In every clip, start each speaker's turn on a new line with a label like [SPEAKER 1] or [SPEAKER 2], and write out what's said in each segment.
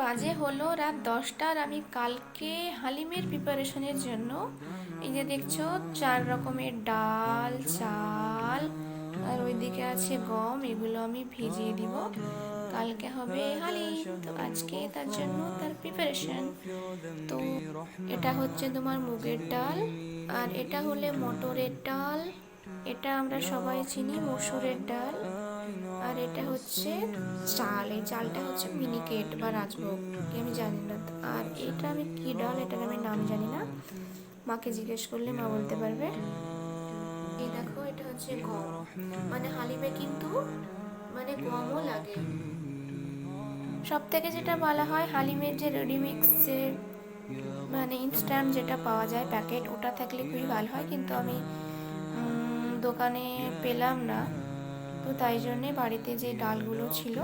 [SPEAKER 1] বাজে হলো রাত দশটার আমি কালকে হালিমের প্রিপারেশনের জন্য এই যে দেখছ, চার রকমের ডাল, চাল, আর ওইদিকে আছে গম, এগুলো আমি ভিজিয়ে দিব। কালকে হবে হালি তো আজকে তার জন্য তার প্রিপারেশন তো এটা হচ্ছে তোমার মুগের ডাল, আর এটা হলে মটরের ডাল, এটা আমরা সবাই চিনি, মসুরের ডাল। আর এটা হচ্ছে চাল, এই চালটা হচ্ছে মিনিকেট বা রাজভোগ আমি জানি না। আর এটা আমি কি ডাল, এটার আমি নাম জানি না। মাকে জিজ্ঞেস করলে মা বলতে পারবে। এই দেখো, এটা হচ্ছে গম। মানে হালিমে কিন্তু মানে গমও লাগে। সব থেকে যেটা বলা হয় হালিমের যে রেডিমিক্স, যে মানে ইনস্ট্যান্ট যেটা পাওয়া যায় প্যাকেট, ওটা থাকলে খুবই ভালো হয়। কিন্তু আমি দোকানে পেলাম না। তো তাই জন্যে বাড়িতে যে ডালগুলো ছিল,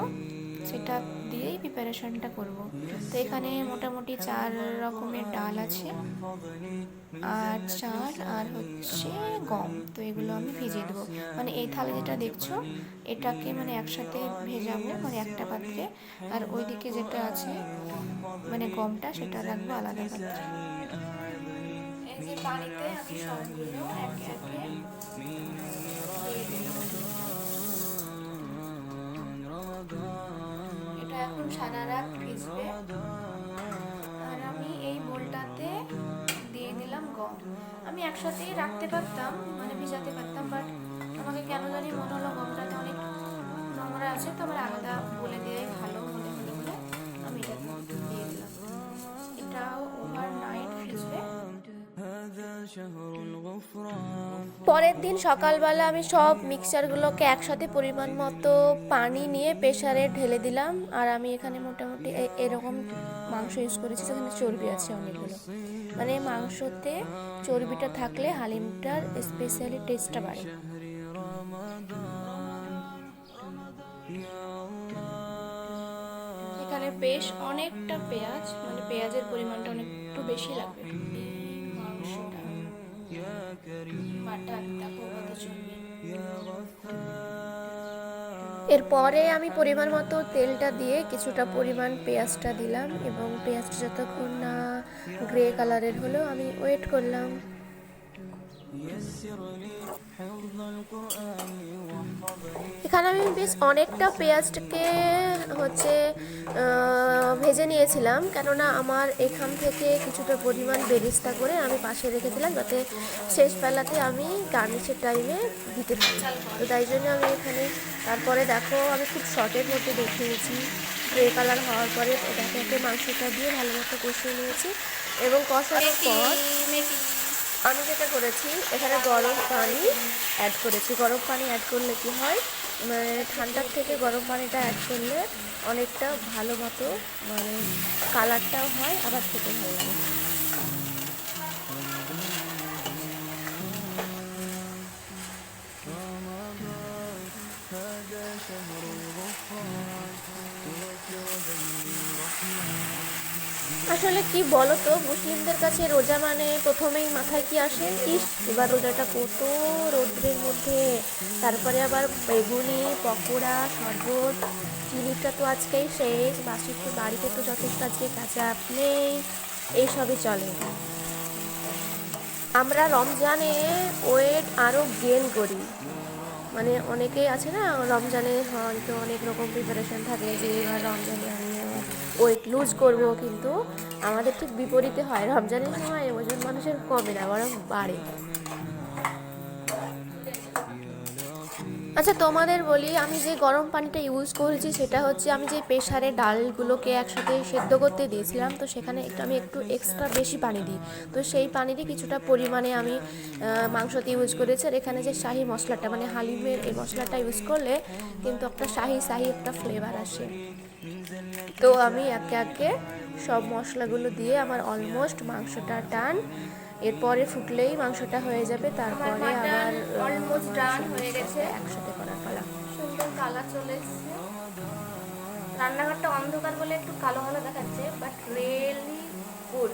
[SPEAKER 1] সেটা দিয়েই প্রিপারেশনটা করব। তো এখানে মোটামুটি চার রকমের ডাল আছে, আর চাল আর হচ্ছে গম। তো এগুলো আমি ভিজিয়ে দেবো। মানে এই থালে যেটা দেখছ, এটাকে মানে একসাথে ভেজাবো মানে একটা পাত্রে। আর ওইদিকে যেটা আছে মানে গমটা, সেটা রাখব আলাদা পাত্রে। পানিতে আমি সবগুলো একে একে এটা এখন সারা রাত ভিজবে। আর আমি এই বোলটাতে দিয়ে দিলাম গম। আমি একসাথেই রাখতে পারতাম মানে ভিজাতে পারতাম বাট আমাকে কেন জানি মনে হলো গমটাতে অনেক নোংরা আছে, তো আমার আলাদা বলে দিয়ে ভালো। পরের দিন সকালবেলা আমি সব মিক্সচারগুলোকে একসাথে পরিমাণ মতো পানি নিয়ে প্রেসারে ঢেলে দিলাম। আর আমি এখানে মোটামুটি এরকম মাংস ইউজ করেছি যেখানে চর্বি আছে অনেকগুলো। মানে মাংসতে চর্বিটা থাকলে হালিমটার স্পেশালি টেস্টটা বাড়ে। এখানে বেশ অনেকটা পেঁয়াজ মানে পেঁয়াজের পরিমাণটা অনেক একটু বেশি লাগবে। এরপরে আমি পরিমাণ মতো তেলটা দিয়ে কিছুটা পরিমাণ পেঁয়াজটা দিলাম এবং পেঁয়াজটা যতক্ষণ না গ্রে কালারের হলো, আমি ওয়েট করলাম। এখানে আমি বেশ অনেকটা পেঁয়াজটাকে হচ্ছে ভেজে নিয়েছিলাম। কেননা আমার এখান থেকে কিছুটা পরিমাণ বেরিস্তা করে আমি পাশে রেখেছিলাম যাতে শেষ বেলাতে আমি গার্নিশের টাইমে দিতে পারি। তো তাই জন্য আমি এখানে তারপরে দেখো আমি খুব শর্টের মধ্যে দেখিয়েছি গ্রে কালার হওয়ার পরে এটাকে মাংসটা দিয়ে ভালো মতো কষিয়ে নিয়েছি। এবং কষানোর পর আমি যেটা করেছি, এখানে গরম পানি অ্যাড করেছি। গরম পানি অ্যাড করলে কি হয়? মানে ঠান্ডার থেকে গরম পানিটা অ্যাড করলে অনেকটা ভালো মতো মানে কালারটাও হয়, আবার খেতে ভালো লাগে। আসলে কি বলো তো মুসলিমদের কাছে রোজা মানে প্রথমেই মাথায় কি আসে? ইস এবার রোজাটা কত রৌদ্রের মধ্যে। তারপরে আবার বেগুনি, পকোড়া, শরবত, চিনিটা তো আজকেই শেষ। বাসি তো বাড়িতে তো যথেষ্ট আজকে কাঁচা নেই। এইসবই চলে। আমরা রমজানে ওয়েট আরও গেন করি। মানে অনেকেই আছে না, রমজানে হয়তো অনেক রকম প্রিপারেশন থাকে যে এবার রমজানে আমি ওয়েট লুজ করব কিন্তু আমাদের ঠিক বিপরীতে হয়। রমজানের সময় ওজন মানুষের কমে না, বরং বাড়ে। আচ্ছা তোমাদের বলি, আমি যে গরম পানিটা ইউজ করেছি সেটা হচ্ছে আমি যে প্রেশারে ডালগুলোকে একসাথে সেদ্ধ করতে দিয়েছিলাম, তো সেখানে একটু আমি একটু এক্সট্রা বেশি পানি দিই। তো সেই পানিতে কিছুটা পরিমাণে আমি মাংসতে ইউজ করেছি। আর এখানে যে শাহি মশলাটা মানে হালিমের এই মশলাটা ইউজ করলে কিন্তু একটা শাহি শাহি একটা ফ্লেভার আসে। তো আমি একে একে সব মশলাগুলো দিয়ে আমার অলমোস্ট মাংসটা টান এরপরে ফুটলেই মাংসটা হয়ে যাবে তারপরে আবার অলমোস্ট ডান হয়ে গেছে। একসাথে করার পালা। সুন্দর কালার চলে এসেছে। রান্নাঘরটা অন্ধকার বলে একটু কালো কালো দেখাচ্ছে বাট রিয়েলি গুড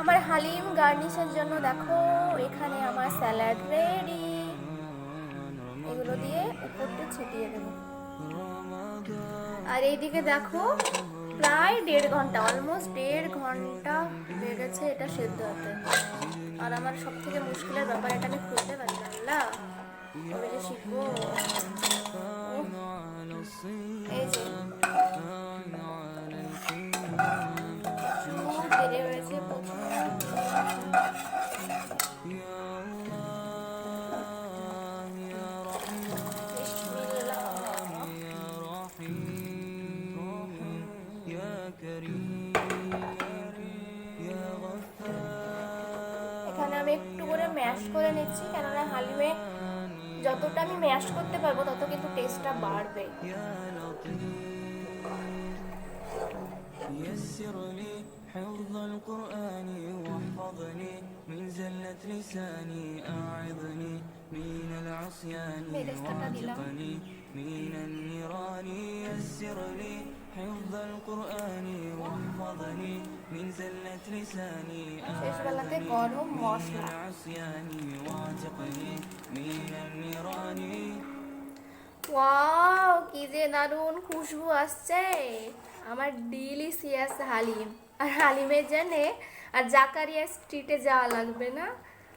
[SPEAKER 1] আমার হালিম গার্নিশের জন্য দেখো এখানে আমার স্যালাড রেডি এগুলো দিয়ে উপরটা ছিটিয়ে দেবো। আর এইদিকে দেখো, প্রায় দেড় ঘণ্টা অলমোস্ট দেড় ঘণ্টা হয়ে গেছে এটা সেদ্ধ হতে। আর আমার সব থেকে মুশকিলের ব্যাপার এটা আমি খুলতে পারি না শিখব। এখানে আমি একটু করে ম্যাশ করে নিচ্ছি কেননা হালিমে যতটা আমি ম্যাশ করতে পারবো তত কিন্তু টেস্টটা বাড়বে
[SPEAKER 2] يسر لي حفظ القرآن واحفظني من زلة لساني أعظني من العصيان
[SPEAKER 1] বেরেস্তাটা দিলাম
[SPEAKER 2] واعتقني من النيران يسر لي
[SPEAKER 1] শেষবেলাতে গরম মশলা। ওয়াও কি যে দারুণ খুশবু আসছে। আমার ডিলিসিয়াস হালিম। আর হালিমের জন্যে আর জাকারিয়া স্ট্রিটে যাওয়া লাগবে না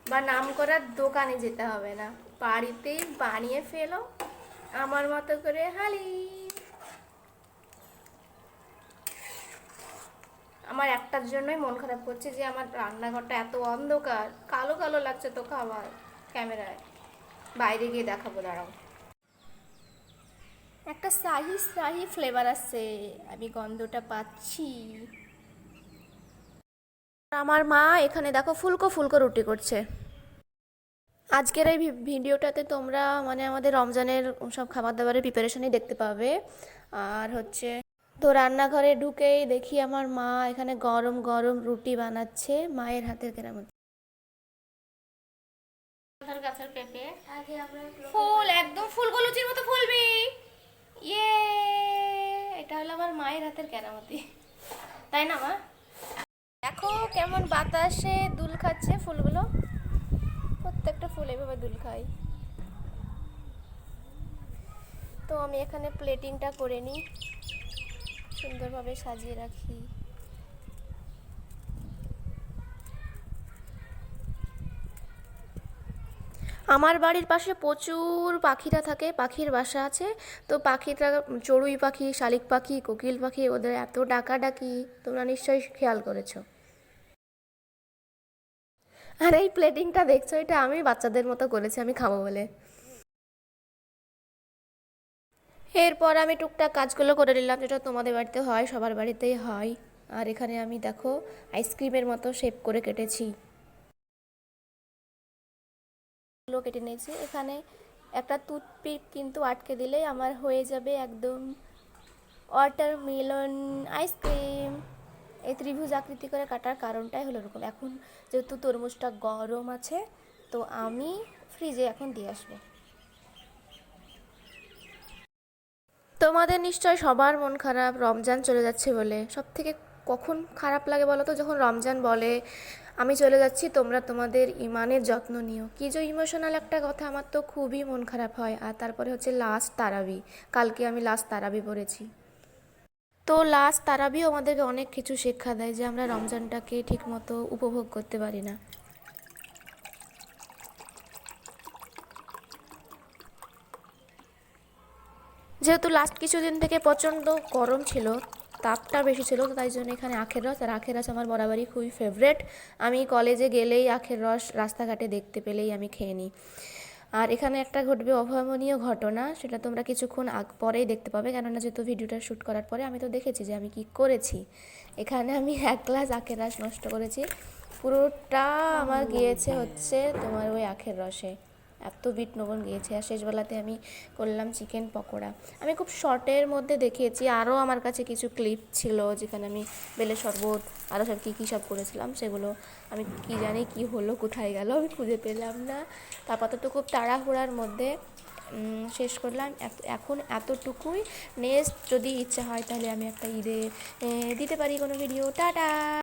[SPEAKER 1] বা নাম করার দোকানে যেতে হবে না। বাড়িতেই বানিয়ে ফেলো আমার মতো করে হালিম। আমার একটার জন্যই মন খারাপ করছে যে আমার রান্নাঘরটা এত অন্ধকার, কালো কালো লাগছে তো খাবার ক্যামেরায়। বাইরে গিয়ে দেখাবো, দাঁড়াও। একটা শাহি শাহি ফ্লেভার আসছে আমি গন্ধটা পাচ্ছি। আমার মা এখানে দেখো ফুলকো ফুলকো রুটি করছে। আজকের এই ভিডিওটাতে তোমরা মানে আমাদের রমজানের সব খাবার দাবারের প্রিপারেশনই দেখতে পাবে। আর হচ্ছে তো রান্নাঘরে ঢুকেই দেখি আমার মা এখানে গরম গরম রুটি বানাচ্ছে মায়ের হাতের কেরামত। গাছের পেঁপে। ফুল একদম ফুলগুলুচির মতো ফুলবি। ইয়ে এটা হলো আমার মায়ের হাতের কেরামতি। তাই না মা? দেখো কেমন বাতাসে দুল খাচ্ছে ফুলগুলো। প্রত্যেকটা ফুল এভাবে দুল খাই। তো আমি এখানে প্লেটিংটা করে নিই। সুন্দরভাবে সাজিয়ে রাখি। আমার বাড়ির পাশে প্রচুর পাখিরা থাকে, পাখির বাসা আছে। তো পাখিটা চড়ুই পাখি, শালিক পাখি, কোকিল পাখি, ওদের এত ডাকাডাকি, তোমরা নিশ্চয়ই খেয়াল করেছ। আর এই প্লেটিংটা দেখছ, এটা আমি বাচ্চাদের মতো করেছি, আমি খাব বলে। এরপর আমি টুকটাক কাজগুলো করে নিলাম, যেটা তোমাদের বাড়িতে হয়, সবার বাড়িতেই হয়। আর এখানে আমি দেখো আইসক্রিমের মতো শেপ করে কেটেছি। কেটে নিয়েছি। এখানে একটা টুথপিক কিন্তু আটকে দিলেই আমার হয়ে যাবে একদম ওয়াটারমেলন আইসক্রিম এই ত্রিভুজ আকৃতি করে কাটার কারণটাই হলো এরকম। এখন যেহেতু তরমুজটা গরম আছে, তো আমি ফ্রিজে এখন দিয়ে আসব। তোমাদের নিশ্চয় সবার মন খারাপ, রমজান চলে যাচ্ছে বলে। সব থেকে কখন খারাপ লাগে বলো তো? যখন রমজান বলে, আমি চলে যাচ্ছি, তোমরা তোমাদের ইমানের যত্ন নিও। কি যে ইমোশনাল একটা কথা, আমার তো খুবই মন খারাপ হয়। আর তারপরে হচ্ছে লাস্ট তারাবি। কালকে আমি লাস্ট তারাবি পড়েছি। তো লাস্ট তারাবিও আমাদেরকে অনেক কিছু শিক্ষা দেয় যে আমরা রমজানটাকে ঠিকমতো উপভোগ করতে পারি না। যেহেতু লাস্ট কিছুদিন থেকে প্রচণ্ড গরম ছিল, তাপটা বেশি ছিল, তো তাই জন্য এখানে আখের রস। আর আখের রস আমার বরাবরই খুবই ফেভারেট আমি কলেজে গেলেই আখের রস রাস্তাঘাটে দেখতে পেলেই আমি খেয়ে নিই। আর এখানে একটা ঘটবে অভাবনীয় ঘটনা, সেটা তোমরা কিছুক্ষণ আগ পরেই দেখতে পাবে। কেননা যেহেতু ভিডিওটা শ্যুট করার পরে আমি তো দেখেছি যে আমি কি করেছি। এখানে আমি এক গ্লাস আখের রস নষ্ট করেছি। পুরোটা আমার গিয়েছে হচ্ছে তোমার ওই আখের রসে। এত বিট লবণ গিয়েছে। আর শেষবেলাতে আমি করলাম চিকেন পকোড়া। আমি খুব শর্টের মধ্যে দেখিয়েছি। আরও আমার কাছে কিছু ক্লিপ ছিল যেখানে আমি বেলে শরবত, আরও সব কী কী সব করেছিলাম, সেগুলো আমি কি জানি কি হলো, কোথায় গেল, আমি খুঁজে পেলাম না। তারপর তো খুব তাড়াহুড়ার মধ্যে শেষ করলাম। এখন এতটুকুই। নেক্সট যদি ইচ্ছা হয় তাহলে আমি একটা ঈদে দিতে পারি কোনো ভিডিও। টাটা!